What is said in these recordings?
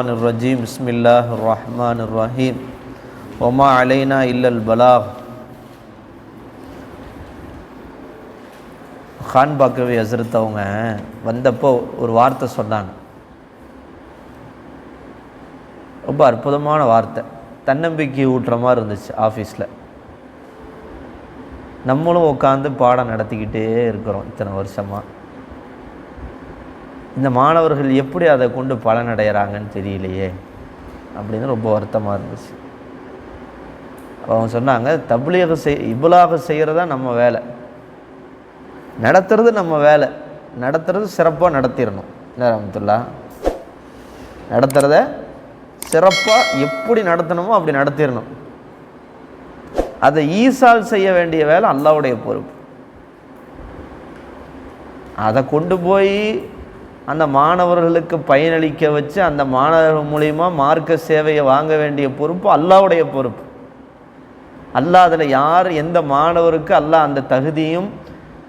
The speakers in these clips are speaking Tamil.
الشيطان الرجيم بسم الله الرحمن الرحيم وما علينا إلا البلاغ கான் பாக்கவி ஹசரத் அவங்க வந்தப்போ ஒரு வார்த்தை சொன்னாங்க ரொம்ப அற்புதமான வார்த்தை தன்னம்பிக்கை ஊட்டுற மாதிரி இருந்துச்சு ஆஃபீஸில் நம்மளும் உட்காந்து பாடம் நடத்திக்கிட்டே இருக்கிறோம் இத்தனை வருஷமாக இந்த மாணவர்கள் எப்படி அதை கொண்டு பலனடைகிறாங்கன்னு தெரியலையே அப்படின்னு ரொம்ப வருத்தமாக இருந்துச்சு. அவங்க சொன்னாங்க தப்லீக செய் இபுலாக செய்கிறதா நம்ம வேலை. நடத்துறது நம்ம வேலை. நடத்துறது சிறப்பாக நடத்திடணும். என்ன ரஹமத்துல்லா. நடத்துகிறத சிறப்பாக எப்படி நடத்தணுமோ அப்படி நடத்திடணும். அதை ஈசால் செய்ய வேண்டிய வேலை அல்லாவுடைய பொறுப்பு. அதை கொண்டு போய் அந்த மாணவர்களுக்கு பயனளிக்க வச்சு அந்த மாணவர்கள் மூலிமா மார்க்க சேவையை வாங்க வேண்டிய பொறுப்பு அல்லாவுடைய பொறுப்பு. அல்லாஹ் அதில் யார் எந்த மாணவருக்கு அல்லாஹ் அந்த தகுதியும்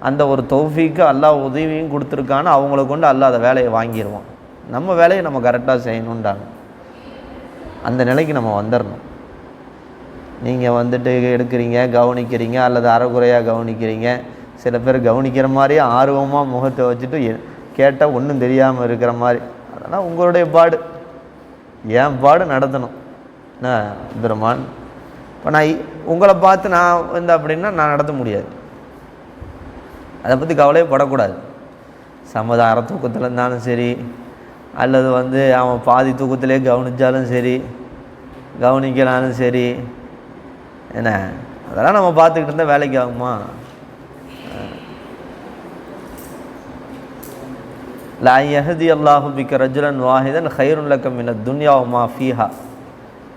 அந்த ஒரு தௌஃபீக்கு அல்லாஹ் உதவியும் கொடுத்துருக்கானோ அவங்கள கொண்டு அல்லாஹ் அந்த வேலையை வாங்கிடுவான் நம்ம வேலையை நம்ம கரெக்டாக செய்யணுன்றாங்க அந்த நிலைக்கு நம்ம வந்துடணும். நீங்கள் வந்துட்டு எடுக்கிறீங்க கவனிக்கிறீங்க அல்லது அறகுறையாக கவனிக்கிறீங்க சில பேர் கவனிக்கிற மாதிரியே ஆர்வமாக முகத்தை வச்சுட்டு கேட்டால் ஒன்றும் தெரியாமல் இருக்கிற மாதிரி. அதெல்லாம் உங்களுடைய பாடு. என் பாடு நடத்தணும்? என்ன பிரமான் இப்போ நான் உங்களை பார்த்து நான் வந்தேன் அப்படின்னா நான் நடத்த முடியாது. அதை பற்றி கவலையே படக்கூடாது. சமதார தூக்கத்தில் இருந்தாலும் சரி அல்லது வந்து அவன் பாதி தூக்கத்திலே கவனித்தாலும் சரி கவனிக்கலாலும் சரி என்ன? அதெல்லாம் நம்ம பார்த்துக்கிட்டு இருந்தால் வேலைக்கு ஆகுமா? லா யஹதி அல்லாஹு பிக்க ரஜுலன் வாஹிதன் ஹைருன் மின துன்யா உமா ஃபீஹா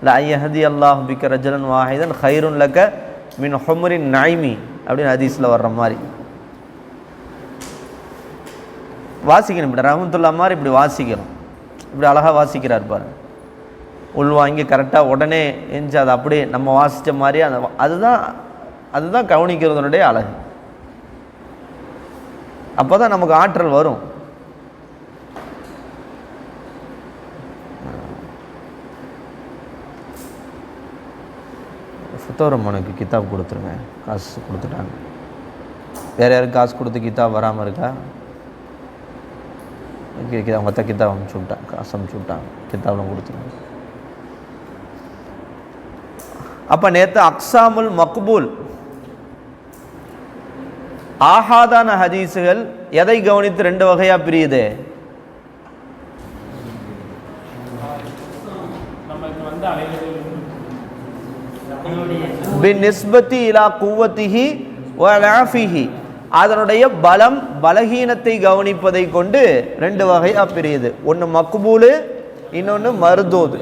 லா யஹதி அல்லாஹு பிக்க ரஜுலன் வாஹிதன் ஹைருன்லக்க மின் ஹொமரின் நாய்மி அப்படின்னு ஹதீஸில் வர்ற மாதிரி. வாசிக்கணும் இப்படி ரஹமத்துல்லா மாதிரி இப்படி வாசிக்கிறோம் இப்படி அழகாக வாசிக்கிறார் பாரு உள்வாங்கி கரெக்டாக உடனே எஞ்சி அதை அப்படியே நம்ம வாசித்த மாதிரி அந்த அதுதான் அதுதான் கவனிக்கிறதுனுடைய அழகு. அப்போ தான் நமக்கு ஆற்றல் வரும். சுத்தவரம்மனுக்கு கித்தாப் கொடுத்துருங்க. காசு கொடுத்துட்டாங்க. வேறு யாரும் காசு கொடுத்து கித்தாப் வராமல் இருக்கா? அவங்க அத்தை அவங்க கித்தாப் அமுச்சு விட்டாங்க காசு அமுச்சு விட்டாங்க கித்தாப்லாம் கொடுத்துருங்க. அப்போ நேற்று அக்ஸாமுல் மக்பூல். ஆஹாதான ஹதீஸுகள் எதை கவனித்து ரெண்டு வகையாக பிரியுது? பின் நிஸ்பத்தி இலா குவத்திஹி வலாஃபிஹி அதனுடைய பலம் பலகீனத்தை கவனிப்பதை கொண்டு ரெண்டு வகையாக பிரியுது ஒன்று மக்பூலு இன்னொன்று மருதோது.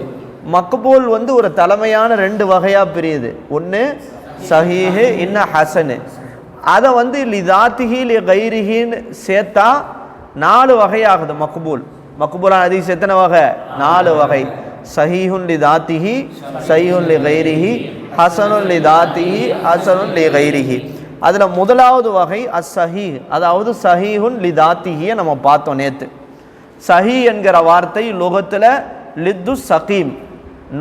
மக்பூல் வந்து ஒரு தலைமையான ரெண்டு வகையாக பிரியுது. ஒன்று சஹீஹு இன்ன ஹசனு. அதை வந்து லிதாத்திஹி லி கைரிஹின்னு சேர்த்தா நாலு வகையாகுது மக்பூல். மக்பூலான ஹதீஸ் எத்தனை வகை? நாலு வகை. சஹீஹுன் லி தாத்திஹி சஹீஹுன் லி கைரிஹி ஹசனுன் லி தாத்திஹி ஹசனுன் லி கைரிஹி. அதில் முதலாவது வகை அஸ் சஹீ அதாவது சஹீஹுன் லி தாத்திஹியை நம்ம பார்த்தோம் நேற்று சஹி என்கிற வார்த்தை லோகத்தில் லித்து சகீம்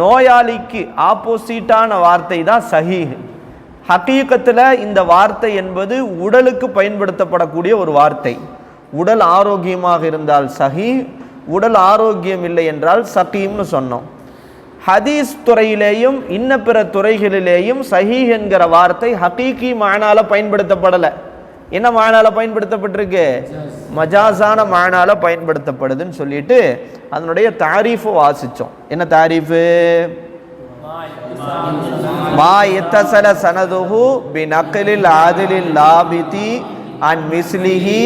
நோயாளிக்கு ஆப்போசிட்டான வார்த்தை தான் சஹீஹ். ஹக்கீக்கத்தில் இந்த வார்த்தை என்பது உடலுக்கு பயன்படுத்தப்படக்கூடிய ஒரு வார்த்தை. உடல் ஆரோக்கியமாக இருந்தால் சஹி உடல் ஆரோக்கியம் இல்லை என்றால் சகீம்னு சொன்னோம். ஹதீஸ் துறையிலேயும் இன்ன பிற துறைகளிலேயும் சஹீஹ் என்கிற வார்த்தை ஹகீகி மானால பயன்படுத்தப்படலை. என்ன மானால பயன்படுத்தப்பட்டிருக்கு? மஜாசான மானால பயன்படுத்தப்படுதுன்னு சொல்லிட்டு அதனுடைய தாரீஃபு வாசிச்சோம். என்ன தாரீஃபு? மா இத்தசல சனதுஹு பி நக்கலில் ஆதிலில் லாபிதி عن மிஸ்லிஹி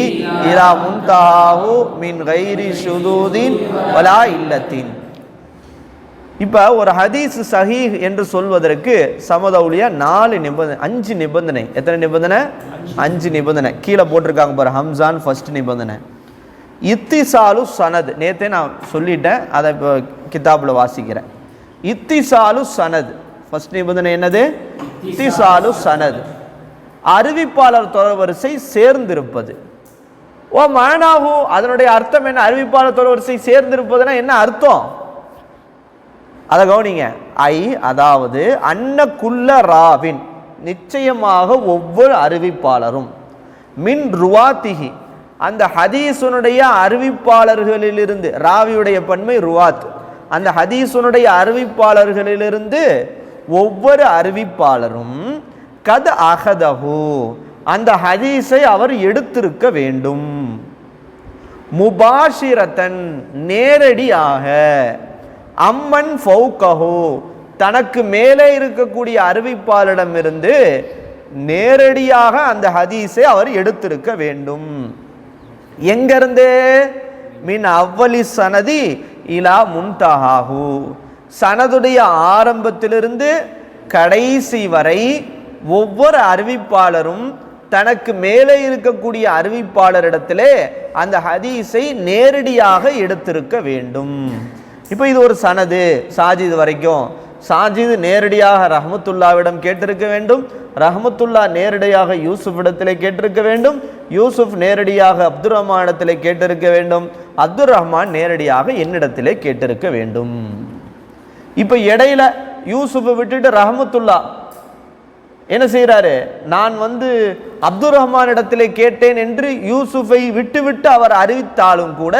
இலா منتهاه மின் غير شذوذ வலா இல்லத்தின் இப்போ ஒரு ஹதீஸ் சஹீஹ் என்று சொல்வதற்கு சமதௌலியா நாலு நிபந்தனை அஞ்சு நிபந்தனை. எத்தனை நிபந்தனை? அஞ்சு நிபந்தனை. கீழே போட்டிருக்காங்க பாரு ஹம்சான் ஃபர்ஸ்ட் நிபந்தனை. இத்திசாலு சனது. நேத்தே நான் சொல்லிட்டேன் அதை இப்போ கிதாபில் வாசிக்கிறேன். இத்திசாலு சனது. ஃபர்ஸ்ட் நிபந்தனை என்னது? இத்திசாலு சனது. அறிவிப்பாளர் தொடர்வரிசை சேர்ந்திருப்பது. ஓ மானாகு அதனுடைய அர்த்தம் என்ன? அறிவிப்பாளர் தொடர்வரிசை சேர்ந்திருப்பதுன்னா என்ன அர்த்தம்? அதை கவனிங்க. ஐ அதாவது அன்னக்குள்ள ராவின் நிச்சயமாக ஒவ்வொரு அறிவிப்பாளரும். மின் ருவாத்திகி அந்த ஹதீஸுனுடைய அறிவிப்பாளர்களிலிருந்து ராவியுடைய பன்மை ருவாத் அந்த ஹதீஸுனுடைய அறிவிப்பாளர்களிலிருந்து ஒவ்வொரு அறிவிப்பாளரும் கத் அகதஹு அந்த ஹதீஸை அவர் எடுத்திருக்க வேண்டும். முபாஷிரத்தன் நேரடியாக அம்மன் ஃபௌகஹோ. தனக்கு மேலே இருக்கக்கூடிய அறிவிப்பாளரிடமிருந்து நேரடியாக அந்த ஹதீஸை அவர் எடுத்திருக்க வேண்டும். எங்கிருந்து? மின் அவ்வளி சனதி இலா முன்தஹாஹு. சனதுடைய ஆரம்பத்திலிருந்து கடைசி வரை ஒவ்வொரு அறிவிப்பாளரும் தனக்கு மேலே இருக்கக்கூடிய அறிவிப்பாளரிடத்திலே அந்த ஹதீஸை நேரடியாக எடுத்திருக்க வேண்டும். இப்போ இது ஒரு சனது சாஜித் வரைக்கும். சாஜித் நேரடியாக ரஹமத்துல்லாவிடம் கேட்டிருக்க வேண்டும். ரஹமத்துல்லா நேரடியாக யூசுஃபிடத்திலே கேட்டிருக்க வேண்டும். யூசுப் நேரடியாக அப்துல் ரஹ்மானிடத்திலே கேட்டிருக்க வேண்டும். அப்துல் ரஹ்மான் நேரடியாக என்னிடத்திலே கேட்டிருக்க வேண்டும். இப்போ இடையில யூசுஃபை விட்டுட்டு ரஹமத்துல்லா என்ன செய்கிறாரு நான் வந்து அப்துல் ரஹ்மான் இடத்திலே கேட்டேன் என்று யூசுஃபை விட்டுவிட்டு அவர் அறிவித்தாலும் கூட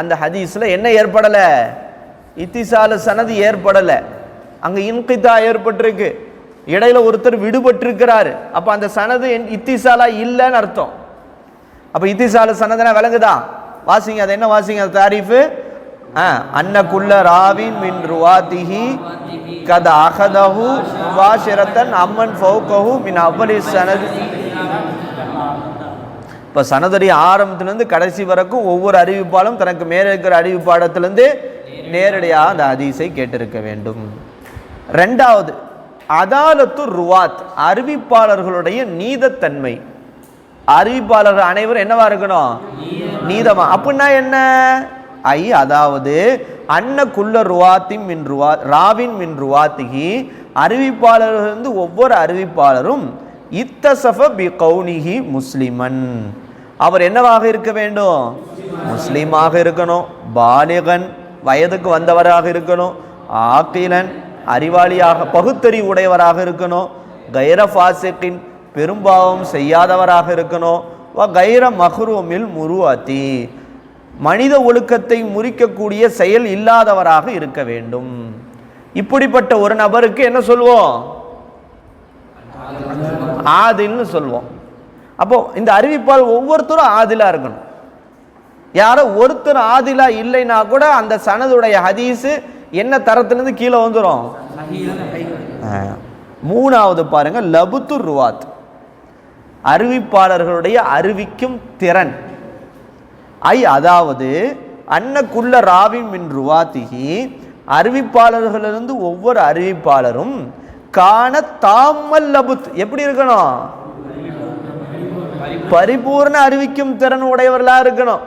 அந்த ஹதீஸில் என்ன ஏற்படலை? இத்திசால சனது ஏற்படலை. அங்கே இன்கிதா ஏற்பட்டிருக்கு. இடையில ஒருத்தர் விடுபட்டிருக்கிறாரு. அப்போ அந்த சனது என் இத்திசாலா இல்லைன்னு அர்த்தம். அப்போ இத்திசால சனதுனா விளங்குதா? வாசிங்க அது என்ன வாசிங்க அது தாரீஃபு? ஆ அன்னக்குள்ள ராவின் மின் ருவாத்திஹி கத அகதஹு முபாஷிரத்தன் அம்மன் ஃபௌகஹு மின் அவ்வளி சனது. இப்போ சனதுடைய ஆரம்பத்திலேருந்து கடைசி வரைக்கும் ஒவ்வொரு அறிவிப்பாலும் தனக்கு மேலே இருக்கிற அறிவிப்பாடத்திலேருந்து நேரடியாக அந்த அதிசை கேட்டிருக்க வேண்டும். ரெண்டாவது அதாலத்து ருவாத் அறிவிப்பாளர்களுடைய நீதத்தன்மை. அறிவிப்பாளர்கள் அனைவரும் என்னவா இருக்கணும்? நீதமா. அப்படின்னா என்ன? ஐ அதாவது அன்னக்குள்ள ருவாத்தின் மின் ருவா ராவின் மின் ருவாத்திகி அறிவிப்பாளர்கள் வந்து ஒவ்வொரு அறிவிப்பாளரும் இத்தசஃப பி கௌனிஹி முஸ்லிமன். அவர் என்னவாக இருக்க வேண்டும்? முஸ்லீமாக இருக்கணும் பாலிகன் வயதுக்கு வந்தவராக இருக்கணும் ஆக்கிலன் அறிவாளியாக பகுத்தறிவு உடையவராக இருக்கணும் கைர ஃபாசிக்கின் பெரும்பாவம் செய்யாதவராக இருக்கணும் வ கைர மஹ்ரூமில் முருவாத்தி. மனித ஒழுக்கத்தை முறிக்கக்கூடிய செயல் இல்லாதவராக இருக்க வேண்டும். இப்படிப்பட்ட ஒரு நபருக்கு என்ன சொல்வோம்? ஆதில்னு சொல்வோம். அப்போ இந்த அறிவிப்பால் ஒவ்வொருத்தரும் ஆதிலா இருக்கணும். யாரோ ஒருத்தர் ஆதிலா இல்லைன்னா கூட அந்த சனதுடைய ஹதீஸு என்ன தரத்துலேருந்து கீழே வந்துடும் மூணாவது பாருங்கள் லபுத்து ருவாத். அறிவிப்பாளர்களுடைய அறிவிக்கும் திறன். ஐ அதாவது அன்னக்குள்ள ராவின் மின் ருவாத்திகி அறிவிப்பாளர்களிலிருந்து ஒவ்வொரு அறிவிப்பாளரும் காண தாமல் லபுத். எப்படி இருக்கணும்? பரிபூர்ண அறிவிக்கும் திறன் உடையவர்களா இருக்கணும்.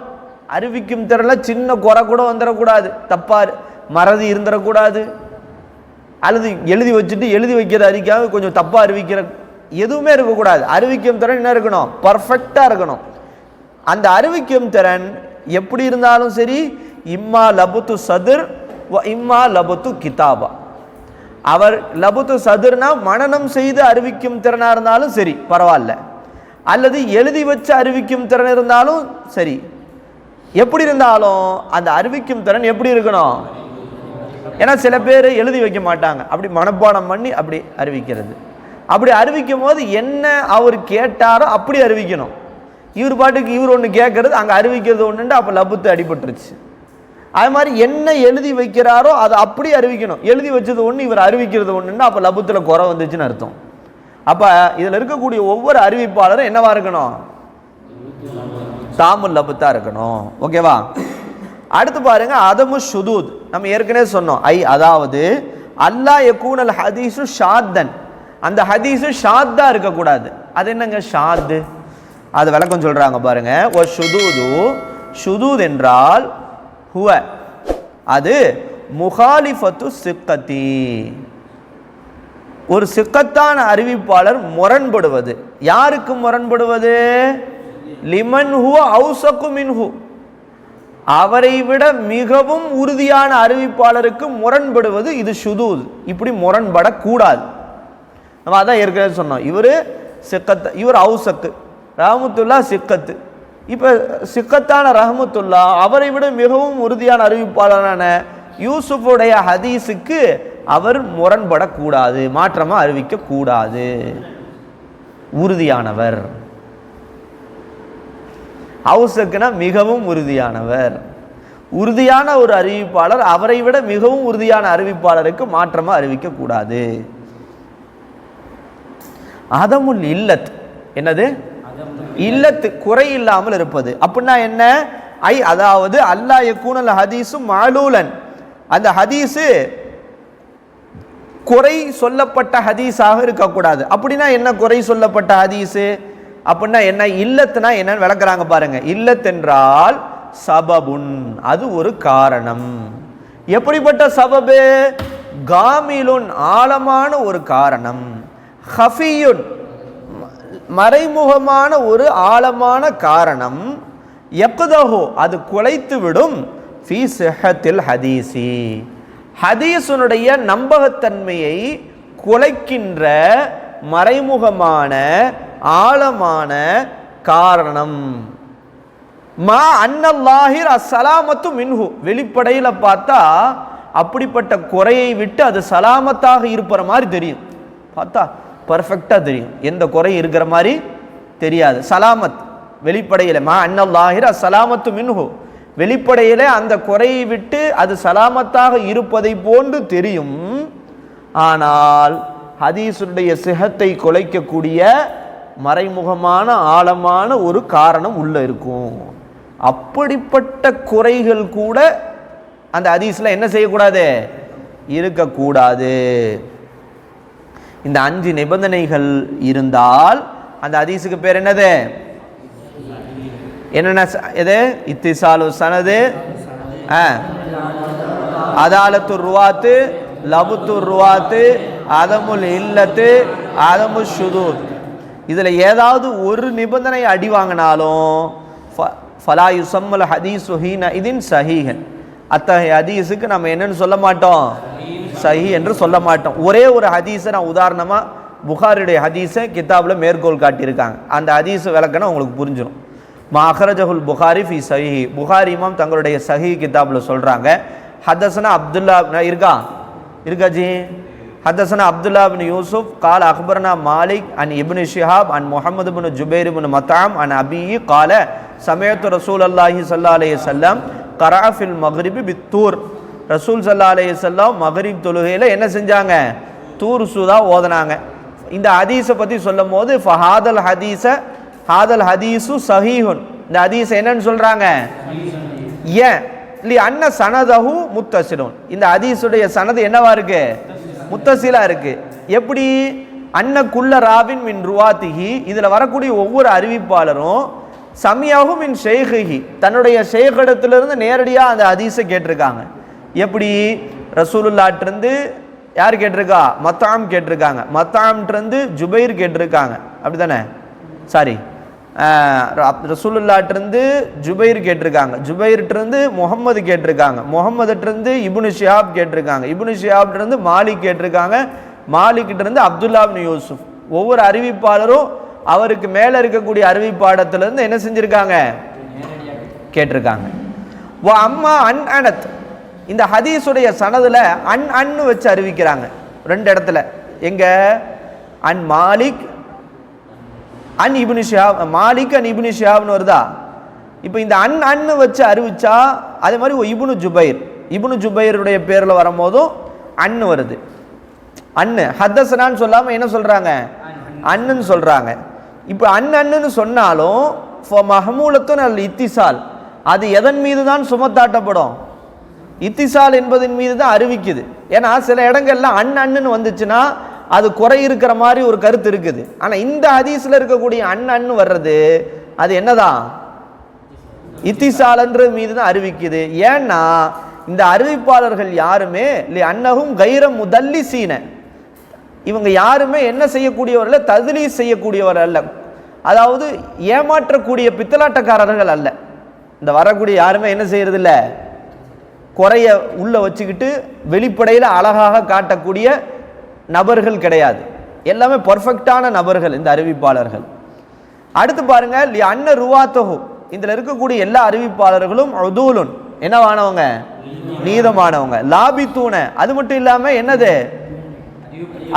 அறிவிக்கும் திறன்ல சின்ன குறை கூட வந்துடக்கூடாது. தப்பா மறதி இருந்துடக்கூடாது. அல்லது எழுதி வச்சுட்டு எழுதி வைக்கிற அறிக்காம கொஞ்சம் தப்பாக அறிவிக்கிற எதுவுமே இருக்கக்கூடாது. அறிவிக்கும் திறன் என்ன இருக்கணும்? பர்ஃபெக்டாக இருக்கணும். அந்த அறிவிக்கும் திறன் எப்படி இருந்தாலும் சரி இம்மா லபுத்து சதுர் வ இம்மா லபுத்து கிதாபா. அவர் லபுத்து சதுர்னா மனநம் செய்து அறிவிக்கும் திறனாக இருந்தாலும் சரி பரவாயில்ல. அல்லது எழுதி வச்சு அறிவிக்கும் திறன் இருந்தாலும் சரி. எப்படி இருந்தாலும் அந்த அறிவிக்கும் திறன் எப்படி இருக்கணும்? ஏன்னா சில பேர் எழுதி வைக்க மாட்டாங்க. அப்படி மனப்பாடம் பண்ணி அப்படி அறிவிக்கிறது. அப்படி அறிவிக்கும் போது என்ன அவர் கேட்டாரோ அப்படி அறிவிக்கணும். இவர் பாட்டுக்கு இவர் ஒன்று கேட்கறது அங்கே அறிவிக்கிறது ஒன்றுண்டு அப்போ லபுத்து அடிபட்டுருச்சு. அது மாதிரி என்ன எழுதி வைக்கிறாரோ அதை அப்படி அறிவிக்கணும். எழுதி வச்சது ஒன்று இவர் அறிவிக்கிறது ஒன்றுன்னா அப்போ லபுத்தில் குறை வந்துச்சுன்னு அர்த்தம். அப்போ இதில் இருக்கக்கூடிய ஒவ்வொரு அறிவிப்பாளரும் என்னவா இருக்கணும்? தாமுல் லபுத்தா இருக்கணும். ஓகேவா? அடுத்து பாருங்க அதமு ஷுதூத். நம்ம ஏற்கனவே சொன்னோம். ஐ அதாவது அல்லா எக்கூனல் ஹதீஸு ஷாத்தன். அந்த ஹதீஸு ஷாத்தா இருக்கக்கூடாது. அது என்னங்க? ஷாத்து. அது விளக்கம் சொல்கிறாங்க பாருங்க. ஓ ஷுதூது ஷுதூத் என்றால் ஹுவ. அது முகாலிஃபத்து சிக்கத்தி. ஒரு சிக்கத்தான அறிவிப்பாளர் முரண்படுவது. யாருக்கு முரண்படுவது? லிமன் ஹுவ அவுசக்கு மின்ஹு. அவரை விட மிகவும் உறுதியான அறிவிப்பாளருக்கு முரண்படுவது இது ஷுதூத். இப்படி முரண்படக்கூடாது. நம்ம அதான் ஏற்கனவே சொன்னோம். இவர் சிக்கத்தை இவர் அவுசக்கு. ரஹமத்துல்லா சிக்கத்து. இப்போ சிக்கத்தான ரஹமத்துல்லா அவரை விட மிகவும் உறுதியான அறிவிப்பாளரான யூசுஃபுடைய ஹதீஸுக்கு அவர் முரண்படக்கூடாது மாற்றமாக அறிவிக்கக்கூடாது. உறுதியானவர். அவுசக்குனா மிகவும் உறுதியானவர். உறுதியான ஒரு அறிவிப்பாளர் அவரை விட மிகவும் உறுதியான அறிவிப்பாளருக்கு மாற்றமாக அறிவிக்கக்கூடாது. அதமுல் இல்லத். என்னது? இல்லத்து குறை இல்லாமல் இருப்பது. அப்படின்னா என்ன? ஐ அதாவது அல்லாஹ் யக்கூனல் ஹதீஸும் மாலூலன் அந்த ஹதீஸு குறை சொல்லப்பட்ட ஹதீஸாக இருக்கக்கூடாது. அப்படின்னா என்ன குறை சொல்லப்பட்ட ஹதீஸு? அப்படின்னா என்ன? இல்லத்துனா என்னன்னு விளக்குறாங்க பாருங்க. இல்லத்தென்றால் சபபுன். அது ஒரு காரணம். எப்படிப்பட்ட சபபு? காமிலுன் ஆழமான ஒரு காரணம். ஹஃபியுன். மறைமுகமான ஒரு ஆழமான காரணம் எக்குதஹோ அது குலைத்து விடும் ஃபி ஹதீசி. ஹதீஸுனுடைய நம்பகத்தன்மையை குலைக்கின்ற மறைமுகமான ஆழமான காரணம். மா அன்னல்லாஹிர் அசலாமத்து மின்ஹு. வெளிப்படையில் பார்த்தா அப்படிப்பட்ட குறையை விட்டு அது சலாமத்தாக இருப்பற மாதிரி தெரியும். பார்த்தா பர்ஃபெக்டாக தெரியும். எந்த குறை இருக்கிற மாதிரி தெரியாது. சலாமத் வெளிப்படையில் மா அன்னல்லாஹிர் சலாமத்து மின்ஹு. வெளிப்படையில் அந்த குறையை விட்டு அது சலாமத்தாக இருப்பதை போன்று தெரியும். ஆனால் ஹதீஸுடைய சிஹத்தை குலைக்கக்கூடிய மறைமுகமான ஆழமான ஒரு காரணம் உள்ளே இருக்கும். அப்படிப்பட்ட குறைகள் கூட அந்த ஹதீஸில் என்ன செய்யக்கூடாது? இருக்கக்கூடாது. இந்த அஞ்சு நிபந்தனைகள் இருந்தால் அந்த ஹதீஸுக்கு பேர் என்னது? என்னென்ன ச- எது? இத்திசாலு சனது ஆ. அதாலத்து ருவாத்து லபுத்து ருவாத்து அதமுல் இல்லத்து அதமு ஷுதூத். இதில் ஏதாவது ஒரு நிபந்தனை அடி வாங்கினாலும் ஃப- ஃபலா யுசம்மல் ஹதீஸ் ஹீன இதின் சஹீஹன். அத்தகைய ஹதீஸுக்கு நம்ம என்னன்னு சொல்ல மாட்டோம். சஹி என்று சொல்ல மாட்டோம். ஒரே ஒரு ஹதீஸை நான் உதாரணமாக புகாரியுடைய ஹதீஸை கிதாபில் மேற்கோள் காட்டியிருக்காங்க. அந்த ஹதீஸை விளக்கணும் உங்களுக்கு புரிஞ்சிடும் மாஹரஜஹுல் புகாரி ஃபி சஹி புகாரி இமாம் தங்களுடைய சஹி கித்தாபில் சொல்கிறாங்க ஹதசனா அப்துல்லா இருக்கா? இருக்கா ஜி? ஹதசனா அப்துல்லா பின் யூசுப் கால அக்பர்னா மாலிக் அன் இபின் ஷிஹாப் அன் முகமது பின் ஜுபேர் பின் மத்தாம் அன் அபி கால சமயத்து ரசூல் அல்லாஹி சல்லா அலைஹி சல்லாம் கராஃபில் மஹ்ரிபி பித்தூர். ரசூல் சல்லா அலைஹி வஸல்லம் தொழுகையில் என்ன செஞ்சாங்க? தூர் சூதா ஓதுனாங்க. இந்த ஹதீஸை பற்றி சொல்லும் போது ஃபஹாதல் ஹதீஸ ஹாதல் ஹதீஸு சஹீஹுன். இந்த ஹதீஸ் என்னன்னு சொல்கிறாங்க ஏன் இல்லை அன்ன சனதகு முத்தசிலுன். இந்த ஹதீஸுடைய சனது என்னவா இருக்கு? முத்தசிலாக இருக்கு. எப்படி? அன்ன குல்ல ராவின் மின் ருவாத்திகி இதில் வரக்கூடிய ஒவ்வொரு அறிவிப்பாளரும் சமியாகும் மின் ஷேഖிஹி தன்னுடைய ஷேகடத்திலிருந்து நேரடியாக அந்த ஹதீஸை கேட்டிருக்காங்க. எப்படி ரசூலுல்லாட்டிருந்து யார் கேட்டிருக்கா? மத்தாம் கேட்டிருக்காங்க. மத்தாம்ட்டிருந்து ஜுபைர் கேட்டிருக்காங்க. அப்படிதானே சாரி ரசூலுல்லாட்டிருந்து ஜுபைர் கேட்டிருக்காங்க. ஜுபைர்ட்டிருந்து முகம்மது கேட்டிருக்காங்க. முகம்மதுட்டிருந்து இபுனு ஷியாப் கேட்டிருக்காங்க. இபுனு ஷிஹாப்ட்டிருந்து மாலிக் கேட்டிருக்காங்க. மாலிக்கிட்டிருந்து அப்துல்லா இப்னு யூசுஃப் ஒவ்வொரு அறிவிப்பாளரும் அவருக்கு மேலே இருக்கக்கூடிய அறிவிப்பாடத்திலேருந்து என்ன செஞ்சுருக்காங்க? கேட்டிருக்காங்க. அம்மா அன் அனத். இந்த ஹதீஸுடைய சனதில் அன் அன்னு வச்சு அறிவிக்கிறாங்க. ரெண்டு இடத்துல. எங்க? அன் மாலிக் அன் இப்னு மாலிக் அன் இப்னு வருதா? இப்போ இந்த அன் அன்னு வச்சு அறிவிச்சா அதே மாதிரி இபுனு ஜுபைர். இபுனு ஜுபைருடைய பேரில் வரும்போதும் அன்னு வருது. அன்னு. ஹத்தசனான்னு சொல்லாமல் என்ன சொல்கிறாங்க அன்னுன்னு சொல்கிறாங்க இப்போ அன் அண்ணுன்னு சொன்னாலும் மஹமூலத்துன் அல் இத்திசால் அது எதன் மீது தான் சுமத்தாட்டப்படும்? இத்திசால் என்பதன் மீது தான் அறிவிக்குது. ஏன்னா சில இடங்கள்ல அண் அண்ணுன்னு வந்துச்சுன்னா அது குறை இருக்கிற மாதிரி ஒரு கருத்து இருக்குது. ஆனால் இந்த ஹதீஸில் இருக்கக்கூடிய அண் அண்ணு வர்றது அது என்னதான்? இத்திசாலன்றது மீது தான் அறிவிக்குது. ஏன்னா இந்த அறிவிப்பாளர்கள் யாருமே இல்லை அன்னகும் கைர முதல்லி சீன இவங்க யாருமே என்ன செய்யக்கூடியவர்கள் ததுலி செய்யக்கூடியவர் அல்ல. அதாவது ஏமாற்றக்கூடிய பித்தலாட்டக்காரர்கள் அல்ல. இந்த வரக்கூடிய யாருமே என்ன செய்யறதில்லை? குறைய உள்ளே வச்சுக்கிட்டு வெளிப்படையில் அழகாக காட்டக்கூடிய நபர்கள் கிடையாது. எல்லாமே பர்ஃபெக்டான நபர்கள் இந்த அறிவிப்பாளர்கள். அடுத்து பாருங்கள் லி அன்ன ருவாத்தஹு. இதில் இருக்கக்கூடிய எல்லா அறிவிப்பாளர்களும் உதூலுன். என்னவானவங்க? நீதமானவங்க. லாபித்தூன. அது மட்டும் இல்லாமல் என்னது?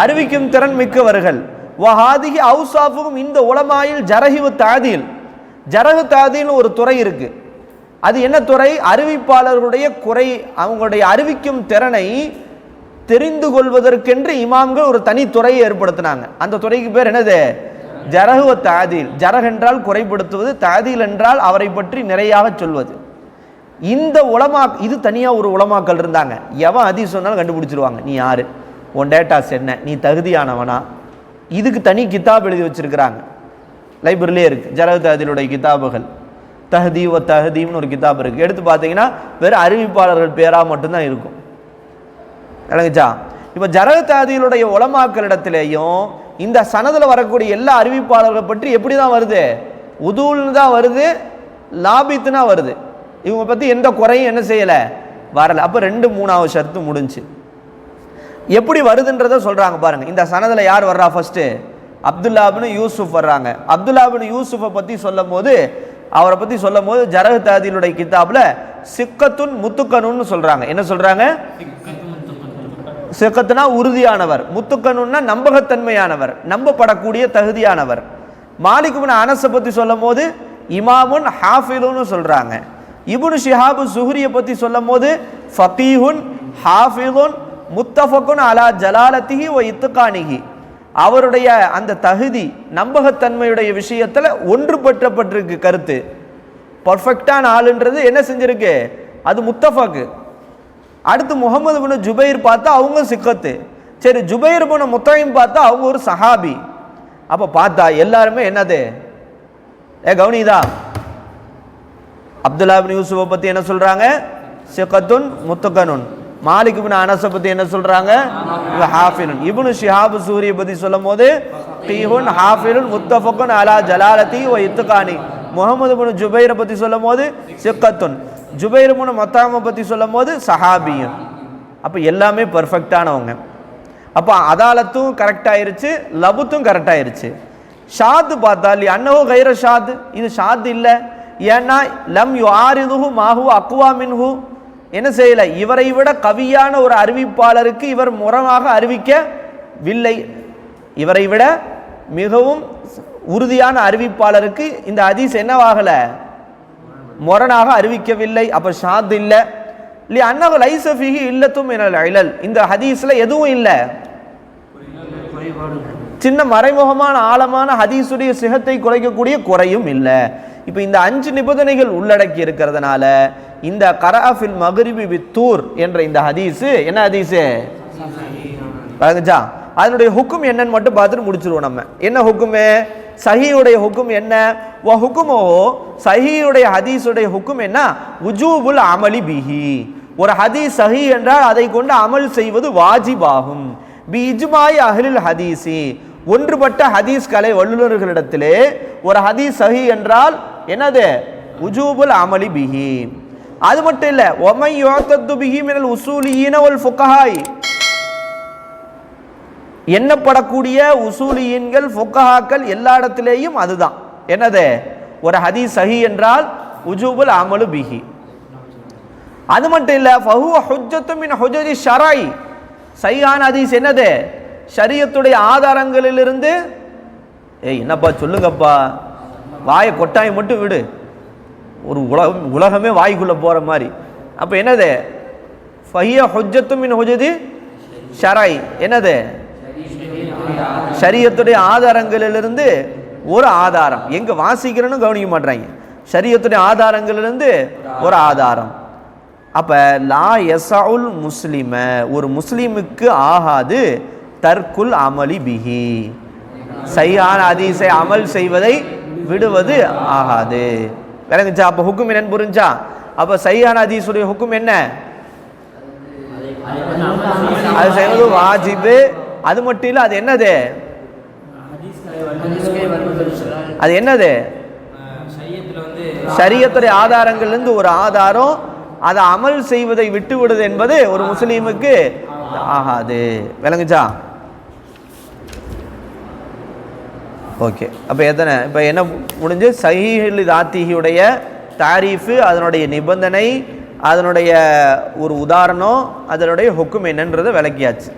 அறிவிக்கும் திறன் மிக்கவர்கள். வஹாதிகி அவுசாஃபுக்கும் இந்த உலமாயில் ஜரஹிவு தாதியில் ஜரகு தாதின்னு ஒரு துறை இருக்குது அது என்ன துறை? அறிவிப்பாளர்களுடைய குறை அவங்களுடைய அறிவிக்கும் திறனை தெரிந்து கொள்வதற்கென்று இமாம்கள் ஒரு தனி துறையை ஏற்படுத்தினாங்க. அந்த துறைக்கு பேர் என்னது? ஜரகுவ தாதீல். ஜரக் என்றால் குறைப்படுத்துவது தாதீல் என்றால் அவரை பற்றி நிறையாக சொல்வது. இந்த உலமா இது தனியாக ஒரு உலமாக்கள் இருந்தாங்க. எவன் அதி சொன்னாலும் கண்டுபிடிச்சிருவாங்க. நீ யாரு? உன் டேட்டாஸ் என்ன? நீ தகுதியானவனா? இதுக்கு தனி கிதாப் எழுதி வச்சிருக்கிறாங்க. லைப்ரரியிலே இருக்கு. ஜரகு தாதீலுடைய கிதாபுகள். தஹதி ஒ தஹதீம்னு ஒரு கிதாப் இருக்குது எடுத்து பார்த்தீங்கன்னா வெறும் அறிவிப்பாளர்கள் பேராக மட்டும்தான் இருக்கும். விளங்குச்சா? இப்போ ஜரக தாதியிலுடைய உலமாக்களிடத்திலேயும் இந்த சனதில் வரக்கூடிய எல்லா அறிவிப்பாளர்களை பற்றி எப்படி தான் வருது? உதூல்னு தான் வருது லாபித்துனா வருது. இவங்க பற்றி எந்த குறையும் என்ன செய்யலை? வரலை. அப்போ ரெண்டு மூணாவது ஷர்த்து முடிஞ்சு. எப்படி வருதுன்றத சொல்கிறாங்க பாருங்க. இந்த சனதில் யார் வர்றா ஃபஸ்ட்டு அப்துல்லாபின் யூசுஃப் வர்றாங்க. அப்துல்லாபின் யூசுஃபை பற்றி சொல்லும் போது அவரை பற்றி சொல்லும் போது ஜரஹ் தாதிலுடைய கிதாப்ல சிக்கத்துன் முத்துக்கனுன்னு சொல்றாங்க. என்ன சொல்றாங்க? சிக்கத்துனா உறுதியானவர். முத்துக்கனுன்னா நம்பகத்தன்மையானவர். நம்பப்படக்கூடிய தகுதியானவர். மாலிகுபின் அனஸை பற்றி சொல்லும் போது இமாமுன் ஹாஃபிலுன்னு சொல்றாங்க. இபுனு ஷிஹாபு சுஹ்ரியை பற்றி சொல்லும் போது ஃபகீஹுன் ஹாஃபிலுன் முத்தஃபக்குன் அலா ஜலாலத்திகி ஒ இத்துக்கானிகி அவருடைய அந்த தகுதி நம்பகத்தன்மையுடைய விஷயத்தில் ஒன்றுபற்றப்பட்டிருக்கு கருத்து. பர்ஃபெக்டான ஆளுன்றது என்ன செஞ்சிருக்கு? அது முத்தஃபாக்கு. அடுத்து முகமது பின் ஜுபைர் பார்த்தா அவங்க சிக்கத்து. சரி ஜுபைர் பின் முத்தையும் பார்த்தா அவங்க ஒரு சஹாபி. அப்போ பார்த்தா எல்லாருமே என்னது? ஏ கவுனிதா அப்துல்லா பின் யூசுஃபை பற்றி என்ன சொல்கிறாங்க சிக்கத்துன் முத்துக்கனுன் மாலிக் பின் அனஸை பற்றி என்ன சொல்கிறாங்க ஹாஃபிலுன் இப்னு ஷிஹாபு சூரிய பற்றி சொல்லும் போது டீஹுன் ஹாஃபிலுன் முத்தஃபக்குன் அலா ஜலாலத்தி ஒ இத்துகானி முகமது பின் ஜுபைரை பற்றி சொல்லும் போது சிக்கத்துன். ஜுபைர் பின் மத்தாமை பற்றி சொல்லும் போது சஹாபியன். அப்போ எல்லாமே பர்ஃபெக்டானவங்க அப்போ அதாலத்தும் கரெக்ட் ஆயிருச்சு லபுத்தும் கரெக்ட் ஆயிருச்சு ஷாத்து பார்த்தா இல்லையா அன்னவோ கைர ஷாத். இது ஷாத் இல்லை. ஏன்னா லம் யு ஆரிதுஹு மாஹு அக்வா மின்ஹு. என்ன செய்யலை? இவரை விட கவியான ஒரு அறிவிப்பாளருக்கு இவர் முறமாக அறிவிக்கவில்லை. இவரை விட மிகவும் உறுதியான அறிவிப்பாளருக்கு இந்த ஹதீஸ் என்னவாகலை? முரணாக அறிவிக்கவில்லை. அப்போ ஷாத் இல்லை. இல்லையா அன்னகு லைசஃபிகி இல்லத்தும் எனல் இழல் இந்த ஹதீஸில் எதுவும் இல்லை. சின்ன மறைமுகமான ஆழமான ஹதீஸுடைய சிகத்தை குறைக்கக்கூடிய குறையும் இல்லை. இப்போ இந்த அஞ்சு நிபந்தனைகள் உள்ளடக்கி இருக்கிறதுனால இந்த கராஃபில் மகரிபி வித்தூர் என்ற இந்த ஹதீஸு என்ன ஹதீஸு? பாருங்கச்சா அதனுடைய ஹுக்கும் என்னன்னு மட்டும் பார்த்துட்டு முடிச்சிருவோம் நம்ம. என்ன ஹுக்குமே? சஹியுடைய ஹுக்கும் என்ன? வ ஹுக்குமோ சஹியுடைய ஹதீஸுடைய ஹுக்கும் என்ன? உஜூபுல் அமலி பிஹி. ஒரு ஹதீஸ் சஹி என்றால் அதை கொண்டு அமல் செய்வது வாஜிபாகும். பி இஜ்மாய் அஹ்லில் ஹதீஸி. ஒன்றுபட்ட ஹதீஸ் கலை வல்லுநர்களிடத்திலே ஒரு ஹதீஸ் சஹி என்றால் என்னது? உஜூபுல் அமலி பிஹி. அது மட்டும் இல்ல ஒமை யோத்தத்து பிஹி மினல் உசூலியின ஒல் ஃபுக்கஹாய் எண்ணப்படக்கூடிய உசூலியின்கள் ஃபுக்கஹாக்கள் எல்லா இடத்திலேயும் அதுதான். என்னது? ஒரு ஹதீஸ் சஹி என்றால் உஜூபுல் அமலு பிஹி. அது மட்டும் இல்ல ஃபஹு ஹுஜ்ஜத்து மின் ஹுஜஜி ஷராய் சையான ஹதீஸ் என்னது? ஷரியத்துடைய ஆதாரங்களிலிருந்து ஏய் என்னப்பா சொல்லுங்கப்பா? வாயை கொட்டாய் மட்டும் விடு. ஒரு உலகம் உலகமே வாய்க்குள்ளே போகிற மாதிரி. அப்போ என்னது? ஃபஹிய ஹுஜ்ஜத்து மின் ஹுஜதி ஷராய் என்னது? ஷரியத்துடைய ஆதாரங்களிலிருந்து ஒரு ஆதாரம். எங்கே வாசிக்கிறேன்னு கவனிக்க மாட்றாங்க. ஷரியத்துடைய ஆதாரங்களிலிருந்து ஒரு ஆதாரம். அப்போ லா எசவுல் முஸ்லிம ஒரு முஸ்லீமுக்கு ஆகாது தற்குல் அமளி பிஹி. சையான அதிசை அமல் செய்வதை விடுவது ஆகாது. விளங்குச்சா? அப்போ ஹுக்கும் என்னன்னு புரிஞ்சா? அப்போ சையான அதீசுடைய ஹுக்கும் என்ன? அது செய்வது வாஜிபு. அது மட்டும் இல்லை அது என்னது? அது என்னது? சரியத்துடைய ஆதாரங்கள்லேருந்து ஒரு ஆதாரம் அதை அமல் செய்வதை விட்டுவிடுது என்பது ஒரு முஸ்லீமுக்கு ஆகாது. விளங்குச்சா? ஓகே. அப்போ எத்தனை? இப்போ என்ன முடிஞ்சு? சஹீஹில் தாத்திகியுடைய தாரீஃபு அதனுடைய நிபந்தனை அதனுடைய ஒரு உதாரணம் அதனுடைய ஹொக்கும் என்னன்றதை விளக்கியாச்சு.